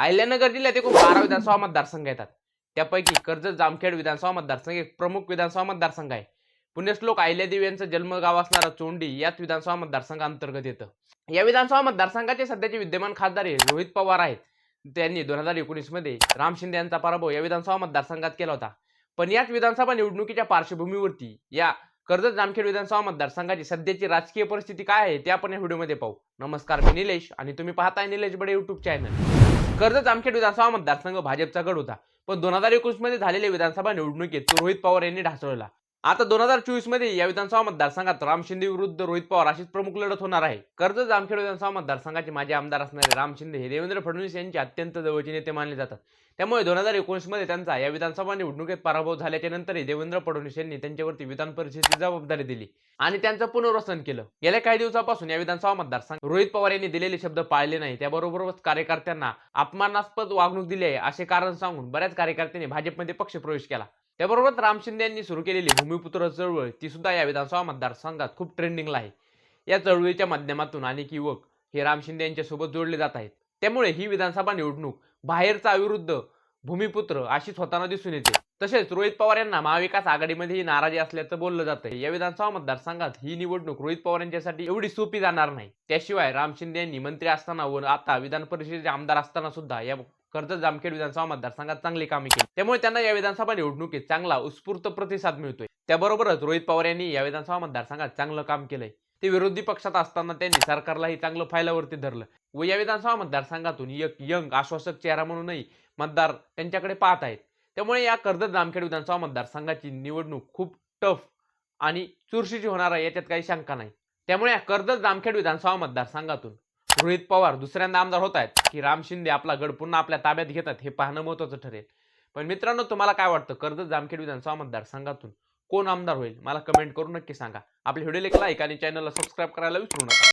अहिल्यानगर जिल्ह्यात एकूण बारा विधानसभा मतदारसंघ येतात. त्यापैकी कर्जत जामखेड विधानसभा मतदारसंघ एक प्रमुख विधानसभा मतदारसंघ आहे. पुण्यश्लोक अहिल्यादेवी यांचं जन्मगाव असणारा चोंडी याच विधानसभा मतदारसंघाअंतर्गत येतं. या विधानसभा मतदारसंघाचे सध्याचे विद्यमान खासदार हे रोहित पवार आहेत. त्यांनी दोन हजार एकोणीसमध्ये राम शिंदे यांचा पराभव या विधानसभा मतदारसंघात केला होता. पण याच विधानसभा निवडणुकीच्या पार्श्वभूमीवरती या कर्जत जामखेड विधानसभा मतदारसंघाची सध्याची राजकीय परिस्थिती काय आहे ते आपण या व्हिडिओमध्ये पाहू. नमस्कार मी निलेश आणि तुम्ही पाहताय निलेश बडे युट्यूब चॅनल कर्जत जामखेड विधानसभा मतदारसंघ भाजपचा गड होता. पण दोन हजार एकोणीसमध्ये झालेल्या विधानसभा निवडणुकीत रोहित पवार यांनी ढासळला. आता दोन हजार चोवीसमध्ये या विधानसभा मतदारसंघात राम शिंदे विरुद्ध रोहित पवार अशीच प्रमुख लढत होणार आहे. कर्जत जामखेड विधानसभा मतदारसंघाचे माजी आमदार असणारे राम शिंदे हे देवेंद्र फडणवीस यांचे अत्यंत जवळचे नेते मानले जातात. त्यामुळे दोन हजार एकोणीसमध्ये त्यांचा या विधानसभा निवडणुकीत पराभव झाल्याच्या नंतरही देवेंद्र फडणवीस यांनी त्यांच्यावरती विधान परिषदेची जबाबदारी दिली आणि त्यांचं पुनर्वसन केलं. गेल्या काही दिवसापासून या विधानसभा मतदारसंघ रोहित पवार यांनी दिलेले शब्द पाळले नाही. त्याबरोबरच कार्यकर्त्यांना अपमानास्पद वागणूक दिली आहे असे कारण सांगून बऱ्याच कार्यकर्त्यांनी भाजपमध्ये पक्षप्रवेश केला. त्याबरोबरच राम शिंदे यांनी सुरू केलेली भूमिपुत्र चळवळ ती सुद्धा या विधानसभा मतदारसंघात खूप ट्रेंडिंगला आहे. या चळवळीच्या माध्यमातून अनेक युवक हे राम शिंदे यांच्यासोबत जोडले जात आहेत. त्यामुळे ही विधानसभा निवडणूक बाहेरचा विरुद्ध भूमिपुत्र अशीच होताना दिसून येते. तसेच रोहित पवार यांना महाविकास आघाडीमध्ये ही नाराजी असल्याचं बोललं जातं या विधानसभा मतदारसंघात ही निवडणूक रोहित पवार यांच्यासाठी एवढी सोपी जाणार नाही. त्याशिवाय राम शिंदे यांनी मंत्री असताना व आता विधान परिषदेचे आमदार असताना सुद्धा या कर्जत जामखेड विधानसभा मतदारसंघात चांगली कामे केली. त्यामुळे त्यांना या विधानसभा निवडणुकीत चांगला उत्स्फूर्त प्रतिसाद मिळतोय. त्याबरोबरच रोहित पवार यांनी या विधानसभा मतदारसंघात चांगलं काम केलंय. ते विरोधी पक्षात असताना त्यांनी सरकारलाही चांगलं फायलावरती धरलं. व या विधानसभा मतदारसंघातून एक यंग आश्वासक चेहरा म्हणूनही मतदार त्यांच्याकडे पाहत आहेत. त्यामुळे या कर्जत जामखेड विधानसभा मतदारसंघाची निवडणूक खूप टफ आणि चुरशीची होणार आहे याच्यात काही शंका नाही. त्यामुळे या कर्जत जामखेड विधानसभा मतदारसंघातून रोहित पवार दुसऱ्यांदा आमदार होत आहेत की राम शिंदे आपला गड पुन्हा आपल्या ताब्यात घेतात हे पाहणं महत्वाचं ठरेल. पण मित्रांनो तुम्हाला काय वाटतं? कर्जत जामखेड विधानसभा मतदारसंघातून कोण आमदार होईल? मला कमेंट करून नक्की सांगा. आपल्या व्हिडिओ एक लाईक आणि चॅनलला सबस्क्राईब करायला विसरू नका.